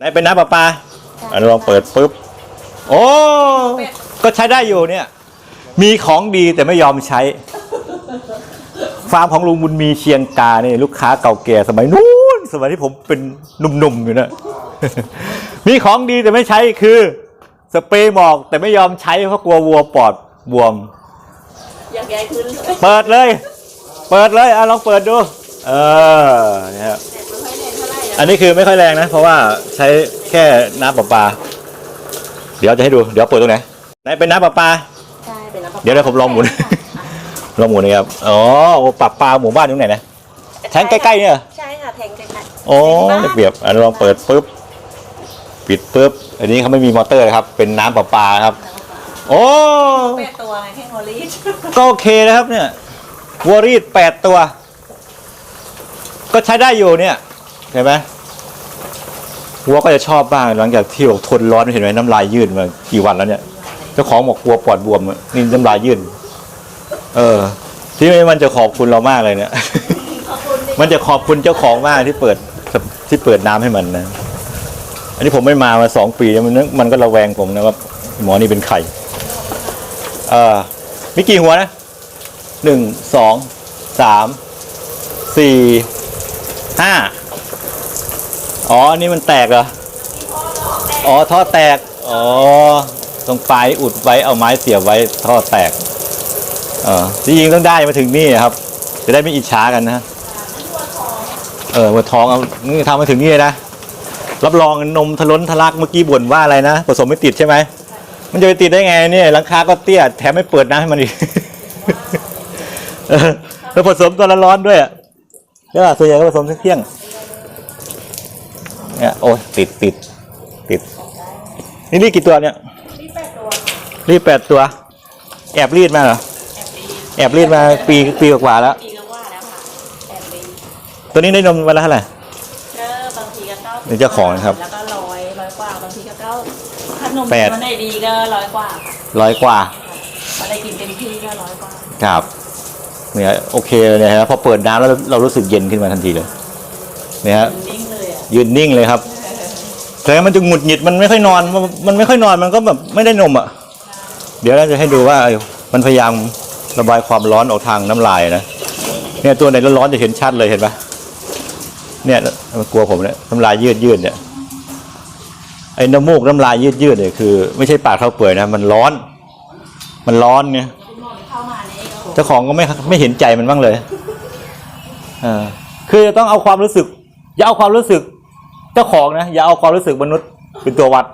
ไหนเป็นน้ำประปาอันลองเปิดปุ๊บ โอ้ ก็ใช้ได้อยู่เนี่ย มีของดีแต่ไม่ยอมใช้ ฟาร์มของลุงบุญมีเชียงกาเนี่ยลูกค้าเก่าแก่สมัยนู้นสมัยที่ผมเป็นหนุ่มๆอยู่นะ มีของดีแต่ไม่ใช้คือ สเปรย์หมอกแต่ไม่ยอมใช้เพราะกลัววัวปอดบวม อยากใหญ่ขึ้นเลยเปิดเลย เปิดเลยอะลองเปิดดู เออเนี่ยครับแต่ไม่ค่ อยแรงเท่าไหร่นะอันนี้คือไม่ค่อยแรงนะ เพราะว่าใช้แค่น้ำประปา เดี๋ยวจะให้ดู เดี๋ยวเปิดตรงไหน ไหนเป็นน้ำประปา ใช่เป็นน้ำปลาเดี๋ยวเดี๋ยวผมลองหมุน ลองหมุนนะครับ อ๋อโอ้ปรับปลาหมู่บ้านอยู่ไหนนะ แทงใกล้ๆเนี่ยเหรอใช่ค่ะแทงใกล้โอ้ได้เปรียบ อันนี้ลองเปิดปุ๊บ ปิดปุ๊บ อันนี้เขาไม่มีมอเตอร์นะครับ เป็นน้ำประปาครับ โอ้แปดตัวไงแค่โมลีชก็โอเคนะครับเนี่ยวัวรีดแปดตัว ก็ใช้ได้อยู่เนี่ย เห็นไหม วัวก็จะชอบบ้างหลังจากที่ทนร้อนเห็นไหมน้ำลายยืดมากี่วันแล้วเนี่ยเจ้าของบอกกลัวปอดบวมอะนี่น้ำลายยืดเออ ที่นี่มันจะขอบคุณเรามากเลยเนี่ยขอบคุณดิมันจะขอบคุณเจ้าของมากที่เปิดที่เปิดน้ำให้มันนะ อันนี้ผมไม่มามาสองปีแล้วมันมันก็ระแวงผมนะว่าหมอนี่เป็นไข่เออมีกี่หัวนะหนึ่งสองสามสี่ห้า อ๋ออันนี่มันแตกเหรอ อ๋อท่อแตก อ๋อ ตรงปลายอุดไว้เอาไม้เสียบไว้ท่อแตกเออที่ยิงต้องได้มาถึงนี่ครับ จะได้ไม่อิจฉากันนะเออวัวท้องเอานี่ทำมาถึงนี่นะรับรองนมทะล้นทะลักเมื่อกี้บ่นว่าอะไรนะผสมไม่ติดใช่ไหมมันจะไปติดได้ไงเนี่ยหลังคาก็เตี้ยแถมไม่เปิดน้ำให้มันอีกแล้วผสมตัวละร้อนด้วยอะใช่ป่ะส่วนใหญ่ก็ผสมเที่ยง เนี่ยโอ้ยติดติดติด นี่รีดกี่ตัวเนี่ยนี่แปดตัวรีดแปดตัว แอบรีดมาเหรอ แอบดีแอบรีดมาปีปีกว่าๆแล้ว ปีก็ว่าแล้วค่ะแอบดีตัวนี้ได้นมวันละเท่าไหร่ก็บางทีก็เก้านี่เจ้าของนะครับ แล้วก็ร้อยร้อยกว่าบางทีก็เก้าถ้านมแปดมันไหนดีก็ร้อยกว่าค่ะร้อยกว่ามาได้กินเต็มที่ก็ร้อยกว่า ครับเนี่ยโอเคเลยนะฮะพอเปิดน้ำแล้วเรารู้สึกเย็นขึ้นมาทันทีเลยเนี่ยฮะนิ่งเล ยืนนิ่งเลยครับแต่มันจะหงุดหงิดมันไม่ค่อยนอน มันไม่ค่อยนอนมันก็แบบไม่ได้นมอะ เดี๋ยวเราจะให้ดูว่ามันพยายามระบายความร้อนออกทางน้ำลายนะเนี่ยตัวไหนร้อนจะเห็นชัดเลยเห็นปะเนี่ยมันกลัวผมเนี่ยน้ำลายยืดยืดเนี่ยไอ้น้ำมูกน้ำลายยืดยืดเนี่ยคือ ไม่ใช่ปากเท่าเปื่อยนะมันร้อน มันร้อนเนี่ยเจ้าของก็ไม่ไม่เห็นใจมันบ้างเลยเออคือจะต้องเอาความรู้สึก อย่าเอาความรู้สึก เจ้าของนะอย่าเอาความรู้สึกมนุษย์เป็นตัววัด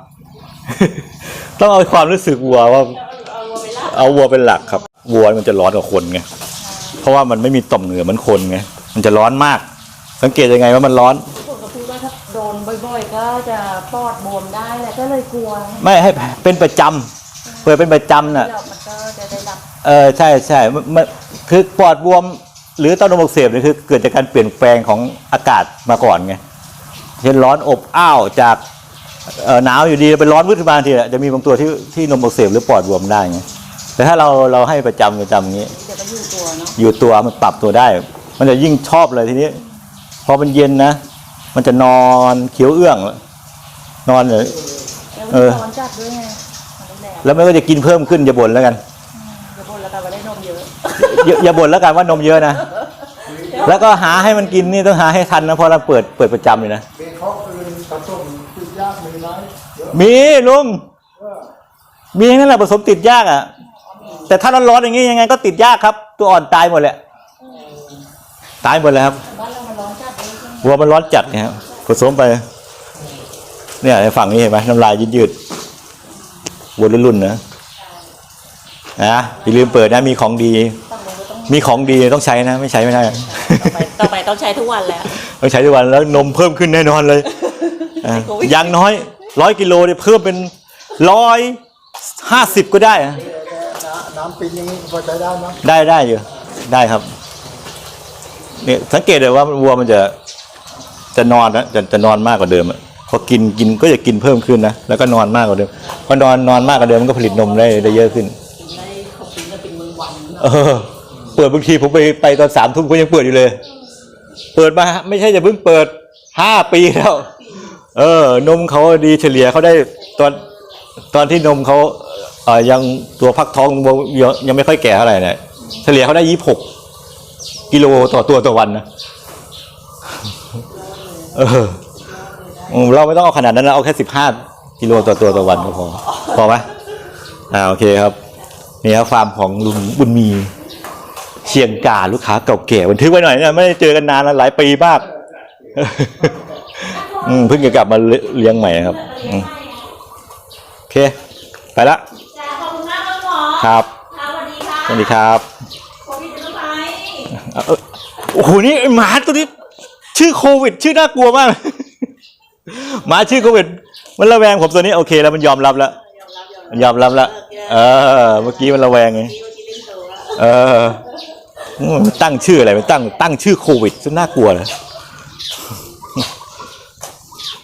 ต้องเอาความรู้สึกวัวว่าเอาวัวไปละเอาวัวเป็นหลักครับ วัวมันจะร้อนกว่าคนไงเพราะว่ามันไม่มีต่อมเหงื่อเหมือนคนไงมันจะร้อนมาก สังเกตยังไงว่ามันร้อนผมก็พูดว่าถ้าโดนบ่อยๆ ก็จะปอดบวมได้แหละก็เลยกลัวไม่ให้เป็นประจำเปิดเป็นประจำน่ะ เดี๋ยวมันก็จะได้รับเออใช่ใช่มันมันคือปอดบวม หรือเต้านมอักเสบเนี่ยคือเกิดจากการเปลี่ยนแปลงของอากาศมาก่อนไง เช่นร้อนอบอ้าวจากเอ่อหนาวอยู่ดีไปร้อนวืดขึ้นมาทันทีแหละจะมีบางตัวที่ที่นมอักเสบหรือปอดบวมได้ไงแต่ถ้าเราเราให้ประจำประจำอย่างนี้เดี๋ยวก็อยู่ตัวเนาะอยู่ตัวมันปรับตัวได้ มันจะยิ่งชอบเลยทีนี้พอมันเย็นนะ มันจะนอนเขียวเอื้อง นอนเลยแล้วเอมันอร้อนจัดด้วยไงมันได้แดดแล้วมันก็จะกินเพิ่มขึ้นอย่าบ่นแล้วกันเดี๋ยวบนแล้วกันว่าได้นมเยอะอย่าอย่าบ่นแล้วกันว่านมเยอะนะแล้วก็หาให้มันกินนี่ต้องหาให้ทันนะเพราะเราเปิดเปิดประจำเลยนะ มีลุงมีอย่างนั้นแหละผสมติดยากอะ แต่ถ้าร้อนๆอย่างงี้ยังไงก็ติดยากครับ ตัวอ่อนตายหมดแหละตายหมดเลยครับบ้านเรามันร้อนจัดด้วยใช่ไหมวัวมันร้อนจัดไงครับผสมไป เนี่ยในฝั่งนี้เห็นไหมน้ำลายยืดๆวัวรุ่นๆนะนะอย่าลืมเปิดนะมีของดีต้องลงก็ต้องมีของดีต้องใช้นะ ไม่ใช้ไม่ได้ต่อไปต่อไปต้องใช้ทุกวันแล้วต้องใช้ทุกวันแล้วนมเพิ่มขึ้นแน่นอนเลยอะโควิดอย่างน้อย ร้อยกิโลเนี่ยเพิ่มเป็นร้อยห้าสิบก็ได้อะน้ำปิงยังพอใช้ได้ไหมได้ได้อยู่ได้ครับเนี่ยสังเกตเลยว่าวัวมันจะจะนอนนะจะจะนอนมากกว่าเดิมอะพอกินกินก็จะกินเพิ่มขึ้นนะแล้วก็นอนมากกว่าเดิมพอนอนนอนมากกว่าเดิมมันก็ผลิตนมได้ได้เยอะขึ้นกินได้เขากินก็เป็นวันๆเออเปิดบางทีผมไปไปตอนสามทุ่มก็ยังเปิดอยู่เลย เปิดมาไม่ใช่จะเพิ่งเปิดห้าปีแล้ว เออ นมเขาดีเฉลี่ยเขาได้ตอนตอนที่นมเขาเอ่อยังตัวพักท้องยังยังไม่ค่อยแก่เท่าไรเนี่ยเฉลี่ยเขาได้ยี่หกกิโลต่อตัวต่อวันนะเออเราไม่ต้องเอาขนาดนั้นนะเอาแค่สิบห้ากิโลต่อตัวต่อวันก็พอพอไหมอ่าโอเคครับนี่ครับฟาร์มของลุงบุญมีเชียงกาลูกค้าเก่าแก่บันทึกไว้หน่อยเนี่ยไม่ได้เจอกันนานแล้วหลายปีมาก อืมเพิ่งจะกลับมาเลี้ยงใหม่ครับอืมโอเค ไปละจ้าขอบคุณมากครับหมอครับค่ะสวัสดีค่ะสวัสดีครับโควิดเป็นไงเอ่อโอ้โหนี่หมาตัวนี้ชื่อโควิด ชื่อน่ากลัวมาก หมาชื่อโควิด มันระแวงผมตัวนี้โอเคแล้วมันยอมรับแล้วมันยอมรับแล้วเออ เมื่อกี้มันระแวงไงเอออืมมันตั้งชื่ออะไรมันตั้งตั้งชื่อโควิดซะน่ากลัวเลยเ